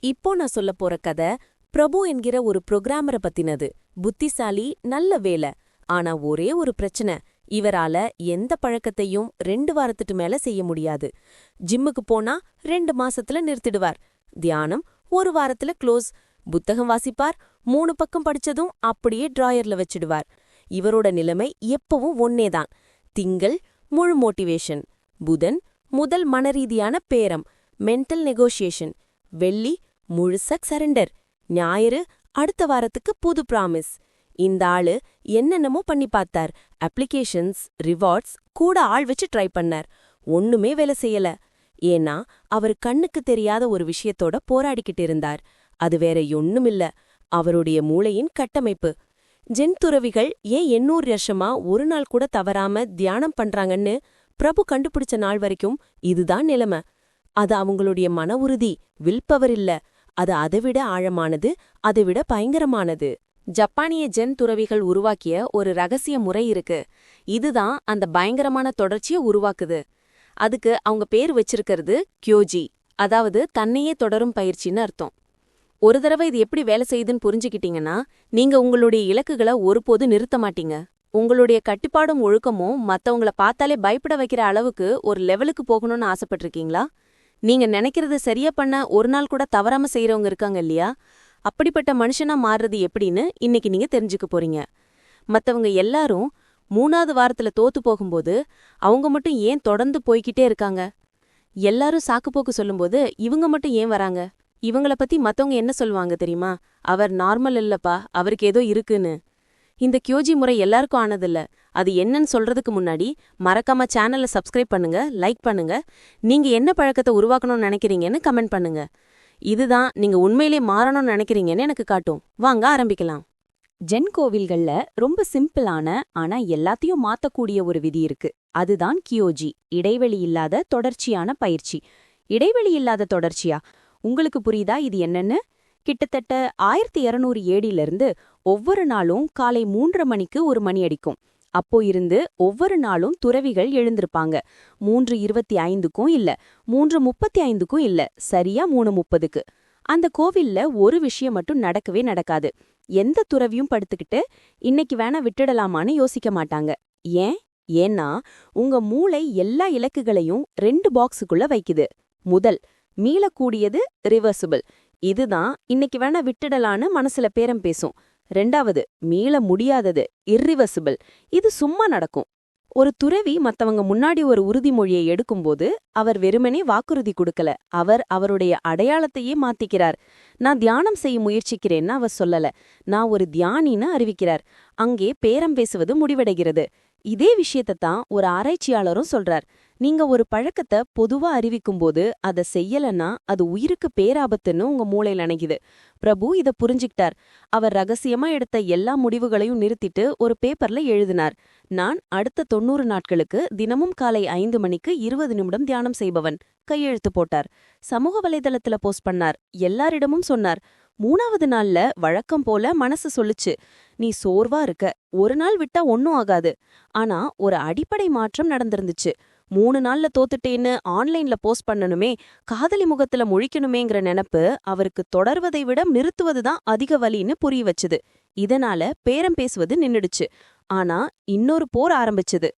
இப்போ நான் சொல்ல போற கதை பிரபு என்கிற ஒரு புரோகிராமரை பத்தினது. புத்திசாலி நல்ல வேலை ஆனா ஒரே ஒரு பிரச்சனை இவரால எந்த பழக்கத்தையும் ரெண்டு வாரத்துட்டு மேல செய்ய முடியாது. ஜிம்முக்கு போனா ரெண்டு மாசத்துல நிறுத்திடுவார். தியானம் ஒரு வாரத்துல க்ளோஸ். புத்தகம் வாசிப்பார் மூணு பக்கம் படிச்சதும் அப்படியே டிராயர்ல வச்சிடுவார். இவரோட நிலைமை எப்பவும் ஒன்னேதான். திங்கள் முழு மோட்டிவேஷன். புதன் முதல் மனரீதியான பேரம் மென்டல் நெகோஷியேஷன் வெள்ளி முழுசக் சரண்டர் ஞாயிறு அடுத்த வாரத்துக்கு புது ப்ராமிஸ் இந்த ஆளு என்னென்னமோ பண்ணி பார்த்தார். அப்ளிகேஷன்ஸ் ரிவார்ட்ஸ் கூட ஆள் வச்சு ட்ரை பண்ணார். ஒண்ணுமே வேலை செய்யல. ஏன்னா அவர் கண்ணுக்கு தெரியாத ஒரு விஷயத்தோட போராடிக்கிட்டு இருந்தார். அது வேற ஒண்ணுமில்ல. அவருடைய மூளையின் கட்டமைப்பு. ஜென் துறவிகள் ஏன் எண்ணூறு வருஷமா ஒரு நாள் கூட தவறாம தியானம் பண்றாங்கன்னு பிரபு கண்டுபிடிச்ச நாள் வரைக்கும் இதுதான் நிலைமை. அது அவங்களுடைய மன உறுதி. வில்பவர் இல்ல. அது அதைவிட ஆழமானது அதைவிட பயங்கரமானது. ஜப்பானிய ஜென் துறவிகள் உருவாக்கிய ஒரு ரகசிய முறை இருக்கு. இதுதான் அந்த பயங்கரமான தொடர்ச்சியை உருவாக்குது. அதுக்கு அவங்க பேர் வச்சிருக்கிறது கியோஜி. அதாவது தன்னையே தொடரும் பயிற்சின்னு அர்த்தம். ஒரு தடவை இது எப்படி வேலை செய்யுதுன்னு புரிஞ்சுக்கிட்டீங்கன்னா நீங்க உங்களுடைய இலக்குகளை ஒருபோது நிறுத்த மாட்டீங்க. உங்களுடைய கட்டுப்பாடும் ஒழுக்கமும் மத்தவங்கள பார்த்தாலே பயப்பட வைக்கிற அளவுக்கு ஒரு லெவலுக்கு போகணும்னு ஆசைப்பட்டிருக்கீங்களா? நீங்க நினைக்கிறத சரியா பண்ண ஒரு நாள் கூட தவறாம செய்யறவங்க இருக்காங்க இல்லையா? அப்படிப்பட்ட மனுஷனா மாறுறது எப்படின்னு இன்னைக்கு நீங்க தெரிஞ்சுக்க போறீங்க. மத்தவங்க எல்லாரும் மூணாவது வாரத்துல தோத்து போகும்போது அவங்க மட்டும் ஏன் தொடர்ந்து போய்கிட்டே இருக்காங்க? எல்லாரும் சாக்குப்போக்கு சொல்லும்போது இவங்க மட்டும் ஏன் வராங்க? இவங்கள பத்தி மத்தவங்க என்ன சொல்லுவாங்க தெரியுமா? அவர் நார்மல் இல்லப்பா அவருக்கு ஏதோ இருக்குன்னு. இந்த கியோஜி முறை எல்லாருக்கும் ஆனதில்ல. அது என்னன்னு சொல்றதுக்கு முன்னாடி மறக்காம சேனலை சப்ஸ்கிரைப் பண்ணுங்க லைக் பண்ணுங்க. நீங்க என்ன பழக்கத்தை உருவாக்கணும்னு நினைக்கிறீங்கன்னு கமெண்ட் பண்ணுங்க. இதுதான் நீங்க உண்மையிலே மாறணும்னு நினைக்கிறீங்கன்னு எனக்கு காட்டும். வாங்க ஆரம்பிக்கலாம். ஜென் கோவில்கள்ல ரொம்ப சிம்பிளான ஆனா எல்லாத்தையும் மாத்தக்கூடிய ஒரு விதி இருக்கு. அதுதான் கியோஜி இடைவெளி இல்லாத தொடர்ச்சியான பயிற்சி. இடைவெளி இல்லாத தொடர்ச்சியா? உங்களுக்கு புரியுதா இது என்னன்னு? கிட்டத்தட்ட ஆயிரத்தி இருநூறு ஏடியிலிருந்து ஒவ்வொரு நாளும் காலை மூன்றரை மணிக்கு ஒரு மணி அடிக்கும். அப்போ இருந்து ஒவ்வொரு நாளும் துறவிகள் எழுந்திருப்பாங்க. மூன்று இருபத்தி ஐந்துக்கும் இல்ல மூன்று முப்பத்தி ஐந்துக்கும் இல்ல சரியா மூணு முப்பதுக்கு. அந்த கோவில்ல ஒரு விஷயம் மட்டும் நடக்கவே நடக்காது. எந்த துறவியும் படுத்துக்கிட்டு இன்னைக்கு வேணா விட்டுடலாமான்னு யோசிக்க மாட்டாங்க. ஏன்? ஏன்னா உங்க மூளை எல்லா இலக்குகளையும் ரெண்டு பாக்ஸுக்குள்ள வைக்குது. முதல் மீளக்கூடியது ரிவர்சிபிள் இதுதான் இன்னைக்கு வேணா விட்டுடலான்னு மனசுல பேரம் பேசும். ரெண்டாவது மீள முடியாதது இர்ரிவர்சிபிள் இது சும்மா நடக்கும். ஒரு துறவி மத்தவங்க முன்னாடி ஒரு உறுதிமொழியை எடுக்கும்போது அவர் வெறுமனே வாக்குறுதி கொடுக்கல. அவர் அவருடைய அடையாளத்தையே மாத்திக்கிறார். நான் தியானம் செய்ய முயற்சிக்கிறேன்னு அவர் சொல்லல. நான் ஒரு தியானின்னு அறிவிக்கிறார். அங்கே பேரம் பேசுவது முடிவடைகிறது. இதே விஷயத்தான் ஒரு ஆராய்ச்சியாளரும் சொல்றார். நீங்க ஒரு பழக்கத்தை பொதுவா அறிவிக்கும்போது அதை செய்யலன்னா அது உயிருக்கு பேராபத்துன்னு உங்க மூளையில் நினைக்குது. பிரபு இத புரிஞ்சுக்கிட்டார். அவர் ரகசியமா எடுத்த எல்லா முடிவுகளையும் நிறுத்திட்டு ஒரு பேப்பர்ல எழுதினார். நான் அடுத்த தொண்ணூறு நாட்களுக்கு தினமும் காலை ஐந்து மணிக்கு இருபது நிமிடம் தியானம் செய்பவன் கையெழுத்து போட்டார். சமூக வலைதளத்துல போஸ்ட் பண்ணார். எல்லாரிடமும் சொன்னார் மூணாவது நாள்ல வழக்கம் போல மனசு சொல்லுச்சு. நீ சோர்வா இருக்க. ஒரு நாள் விட்டா ஒன்னும் ஆகாது. ஆனா ஒரு அடிப்படை மாற்றம் நடந்திருந்துச்சு. மூணு நாள்ல தோத்துட்டேன்னு ஆன்லைன்ல போஸ்ட் பண்ணணுமே காதலி முகத்துல முழிக்கணுமேங்கிற நினப்பு அவருக்கு தொடர்வதை விட நிறுத்துவதுதான் அதிக வலின்னு புரிய வச்சுது. இதனால பேரம் பேசுவது நின்னுடுச்சு. ஆனா இன்னொரு போர் ஆரம்பிச்சது.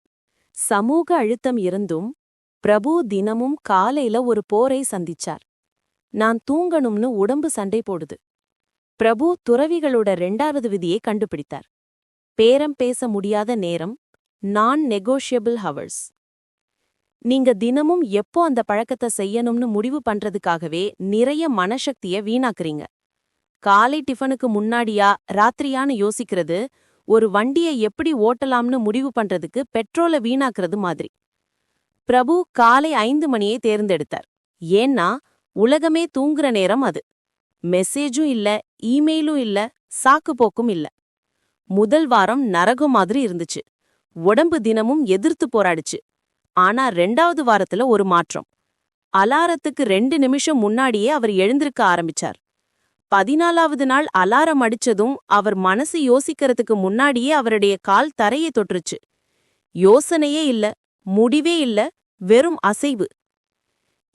சமூக அழுத்தம் இருந்தும் பிரபு தினமும் காலையில ஒரு போரை சந்திச்சார். நான் தூங்கணும்னு உடம்பு சண்டை போடுது. பிரபு துறவிகளோட ரெண்டாவது விதியை கண்டுபிடித்தார். பேரம் பேச முடியாத நேரம் நான் நெகோஷியபிள் ஹவர்ஸ் நீங்க தினமும் எப்போ அந்த பழக்கத்தை செய்யணும்னு முடிவு பண்றதுக்காகவே நிறைய மனசக்திய வீணாக்குறீங்க. காலை டிஃபனுக்கு முன்னாடியா ராத்திரியான்னு யோசிக்கிறது ஒரு வண்டியை எப்படி ஓட்டலாம்னு முடிவு பண்றதுக்கு பெட்ரோலை வீணாக்குறது மாதிரி. பிரபு காலை ஐந்து மணியை தேர்ந்தெடுத்தார். ஏன்னா உலகமே தூங்குற நேரம் அது. மெசேஜும் இல்ல இமெயிலும் இல்ல சாக்கு போக்கும் இல்ல. முதல் வாரம் நரகம் மாதிரி இருந்துச்சு. உடம்பு தினமும் எதிர்த்து போராடுச்சு. ஆனா ரெண்டாவது வாரத்துல ஒரு மாற்றம். அலாரத்துக்கு ரெண்டு நிமிஷம் முன்னாடியே அவர் எழுந்திருக்க ஆரம்பிச்சார். பதினாலாவது நாள் அலாரம் அடிச்சதும் அவர் மனசு யோசிக்கிறதுக்கு முன்னாடியே அவருடைய கால் தரையை தொற்றுச்சு. யோசனையே இல்ல முடிவே இல்ல வெறும் அசைவு.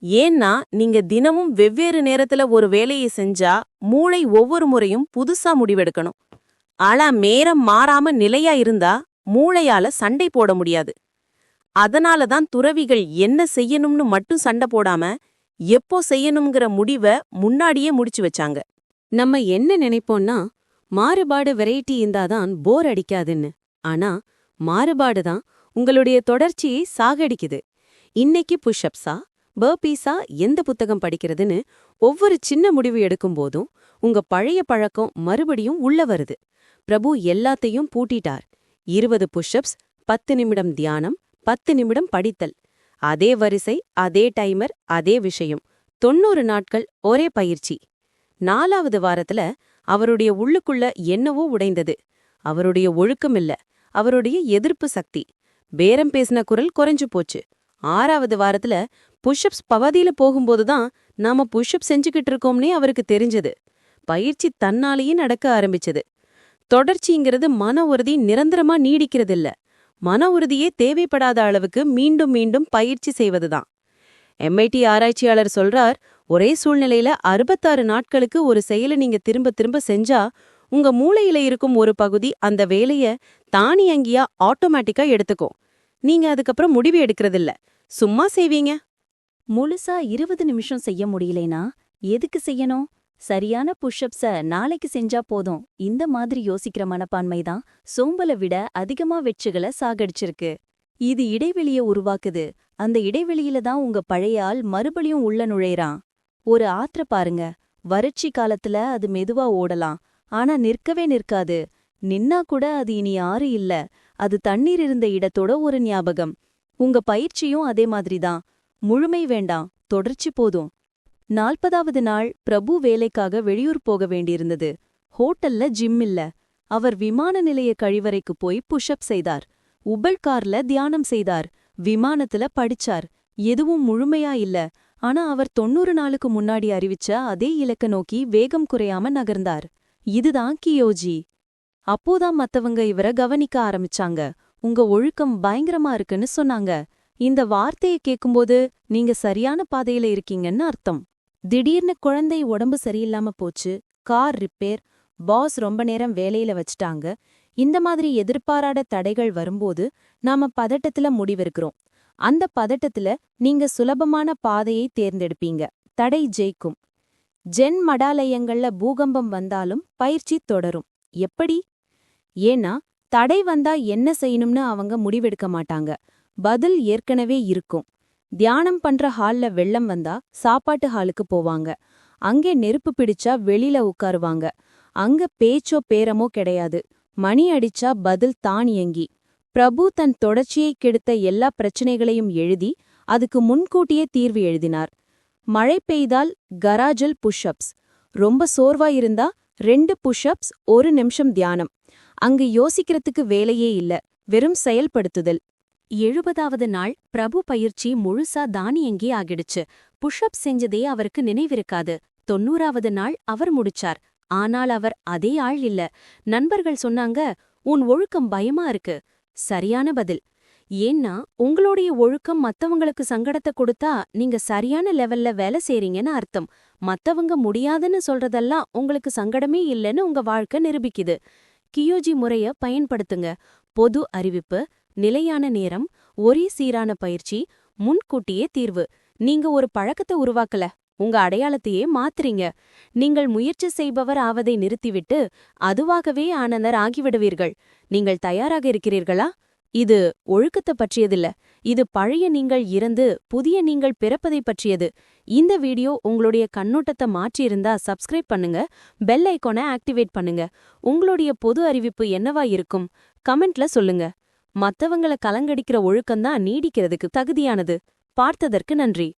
ஏன்னா நீங்க தினமும் வெவ்வேறு நேரத்துல ஒரு வேலையை செஞ்சா மூளை ஒவ்வொரு முறையும் புதுசா முடிவெடுக்கணும். ஆனா மேரம் மாறாம நிலையா இருந்தா மூளையால சண்டை போட முடியாது. அதனால தான் துறவிகள் என்ன செய்யணும்னு மட்டும் சண்டை போடாம எப்போ செய்யணுங்கிற முடிவை முன்னாடியே முடிச்சு வச்சாங்க. நம்ம என்ன நினைப்போம்னா மாறுபாடு வெரைட்டி இருந்தாதான் போர் அடிக்காதுன்னு. ஆனா மாறுபாடு தான் உங்களுடைய தொடர்ச்சியை சாகடிக்குது. இன்னைக்கு புஷ்அப்ஸா பர்பீஸா எந்த புத்தகம் படிக்கிறதுன்னு ஒவ்வொரு சின்ன முடிவு எடுக்கும் போதும் உங்க பழைய பழக்கம் மறுபடியும் உள்ள வருது. பிரபு எல்லாத்தையும் பூட்டிட்டார். இருபது புஷ்அப்ஸ் பத்து நிமிடம் தியானம் பத்து நிமிடம் படித்தல். அதே வரிசை அதே டைமர் அதே விஷயம். தொண்ணூறு நாட்கள் ஒரே பயிற்சி. நாலாவது வாரத்துல அவருடைய உள்ளுக்குள்ள என்னவோ உடைந்தது. அவருடைய ஒழுக்கம் இல்ல. அவருடைய எதிர்ப்பு சக்தி. பேரம் பேசின குரல் குறைஞ்சு போச்சு. ஆறாவது வாரத்துல புஷ்அப்ஸ் பவதியில போகும்போதுதான் நாம புஷ்அப் செஞ்சுக்கிட்டு இருக்கோம்னே அவருக்கு தெரிஞ்சது. பயிற்சி தன்னாலேயே நடக்க ஆரம்பிச்சது. தொடர்ச்சிங்கிறது மன உறுதி நிரந்தரமா நீடிக்கிறதில்ல. மன உறுதியே தேவைப்படாத அளவுக்கு மீண்டும் மீண்டும் பயிற்சி செய்வதுதான். எம்ஐடி ஆராய்ச்சியாளர் சொல்றார் ஒரே சூழ்நிலையில அறுபத்தாறு நாட்களுக்கு ஒரு செயலை நீங்க திரும்ப திரும்ப செஞ்சா உங்க மூளையில இருக்கும் ஒரு பகுதி அந்த வேலைய தானியங்கியா ஆட்டோமேட்டிக்கா எடுத்துக்கும். நீங்க அதுக்கப்புறம் முடிவு எடுக்கறதில்ல. சும்மா செய்வீங்க. முழுசா இருபது நிமிஷம் செய்ய முடியலைனா எதுக்கு செய்யணும்? சரியான புஷ்அப்ஸ நாளைக்கு செஞ்சா போதும். இந்த மாதிரி யோசிக்கிற மனப்பான்மை தான் சோம்பலை விட அதிகமா வெற்றிகளை சாகடிச்சிருக்கு. இது இடைவெளிய உருவாக்குது. அந்த இடைவெளியில தான் உங்க பழைய ஆள் மறுபடியும் உள்ள நுழையறான். ஒரு ஆற்ற பாருங்க. வறட்சி காலத்துல அது மெதுவா ஓடலாம். ஆனா நிற்கவே நிற்காது. நின்னா கூட அது இனி ஆறு இல்ல. அது தண்ணீர் இருந்த இடத்தோட ஒரு ஞாபகம். உங்க பயிற்சியும் அதே மாதிரிதான் முழுமை வேண்டாம். தொடர்ச்சி போதும். நாற்பதாவது நாள் பிரபு வேலைக்காக வெளியூர் போக வேண்டியிருந்தது. ஹோட்டல்ல ஜிம் இல்ல. அவர் விமான நிலைய கழிவறைக்கு போய் புஷ்அப் செய்தார். உபல் கார்ல தியானம் செய்தார். விமானத்துல படிச்சார். எதுவும் முழுமையா இல்ல. ஆனா அவர் தொண்ணூறு நாளுக்கு முன்னாடி அறிவிச்ச அதே இலக்க நோக்கி வேகம் குறையாம நகர்ந்தார். இதுதான் கியோஜி. அப்போதான் மத்தவங்க இவர கவனிக்க ஆரம்பிச்சாங்க. உங்க ஒழுக்கம் பயங்கரமா இருக்குன்னு சொன்னாங்க. இந்த வார்த்தையை கேட்கும்போது நீங்க சரியான பாதையில இருக்கீங்கன்னு அர்த்தம். திடீர்னு குழந்தை உடம்பு சரியில்லாம போச்சு கார் ரிப்பேர் பாஸ் ரொம்ப நேரம் வேலையில வச்சுட்டாங்க. இந்த மாதிரி எதிர்பாராத தடைகள் வரும்போது நாம பதட்டத்துல முடிவெடுக்கிறோம். அந்த பதட்டத்துல நீங்க சுலபமான பாதையை தேர்ந்தெடுப்பீங்க. தடை ஜெயிக்கும். ஜென் மடாலயங்கள்ல பூகம்பம் வந்தாலும் பயிற்சி தொடரும். எப்படி? ஏன்னா தடை வந்தா என்ன செய்யணும்னு அவங்க முடிவெடுக்க மாட்டாங்க. பதில் ஏற்கனவே இருக்கும். தியானம் பண்ற ஹால்ல வெள்ளம் வந்தா சாப்பாட்டு ஹாலுக்கு போவாங்க. அங்கே நெருப்பு பிடிச்சா வெளியில உட்காருவாங்க அங்க பேச்சோ பேரமோ கிடையாது. மணி அடிச்சா பதில் தானியங்கி பிரபு தன் தொடர்ச்சியை கெடுத்த எல்லா பிரச்சனைகளையும் எழுதி அதுக்கு முன்கூட்டியே தீர்வு எழுதினார். மழை பெய்தால் கராஜல் புஷ்அப்ஸ். ரொம்ப சோர்வா இருந்தா ரெண்டு புஷ்அப்ஸ் ஒரு நிமிஷம் தியானம். அங்கு யோசிக்கிறதுக்கு வேலையே இல்ல. வெறும் செயல்படுத்துதல். எழுபதாவது நாள் பிரபு பயிற்சி முழுசா தானியங்கி ஆகிடுச்சு. புஷ்அப் செஞ்சதே அவருக்கு நினைவிருக்காது. தொண்ணூறாவது நாள் அவர் முடிச்சார். ஆனால் அவர் அதே ஆள் இல்ல. நண்பர்கள் சொன்னாங்க உன் ஒழுக்கம் பயமா இருக்கு. சரியான பதில். ஏன்னா உங்களுடைய ஒழுக்கம் மத்தவங்களுக்கு சங்கடத்தை கொடுத்தா நீங்க சரியான லெவல்ல வேலை செய்றீங்கன்னு அர்த்தம். மத்தவங்க முடியாதுன்னு சொல்றதெல்லாம் உங்களுக்கு சங்கடமே இல்லைன்னு உங்க வாழ்க்கை நிரூபிக்குது. கியோஜி முறைய பயன்படுத்துங்க. பொது அறிவிப்பு நிலையான நேரம் ஒரே சீரான பயிற்சி முன்கூட்டியே தீர்வு. நீங்க ஒரு பழக்கத்தை உருவாக்கல உங்க அடையாளத்தையே மாத்துறீங்க. நீங்கள் முயற்சி செய்பவர் ஆவதை நிறுத்திவிட்டு அதுவாகவே ஆனந்தர் ஆகிவிடுவீர்கள். நீங்கள் தயாராக இருக்கிறீர்களா? இது ஒழுக்கத்தை பற்றியதில்ல. இது பழைய நீங்கள் இறந்து புதிய நீங்கள் பிறப்பதை பற்றியது. இந்த வீடியோ உங்களுடைய கண்ணோட்டத்தை மாற்றியிருந்தா சப்ஸ்கிரைப் பண்ணுங்க பெல் ஐக்கோனை ஆக்டிவேட் பண்ணுங்க. உங்களுடைய பொது அறிவிப்பு என்னவா இருக்கும்? கமெண்ட்ல சொல்லுங்க. மத்தவங்கள கலங்கடிக்கிற ஒழுக்கம்தான் நீடிக்கிறதுக்கு தகுதியானது. பார்த்ததற்கு நன்றி.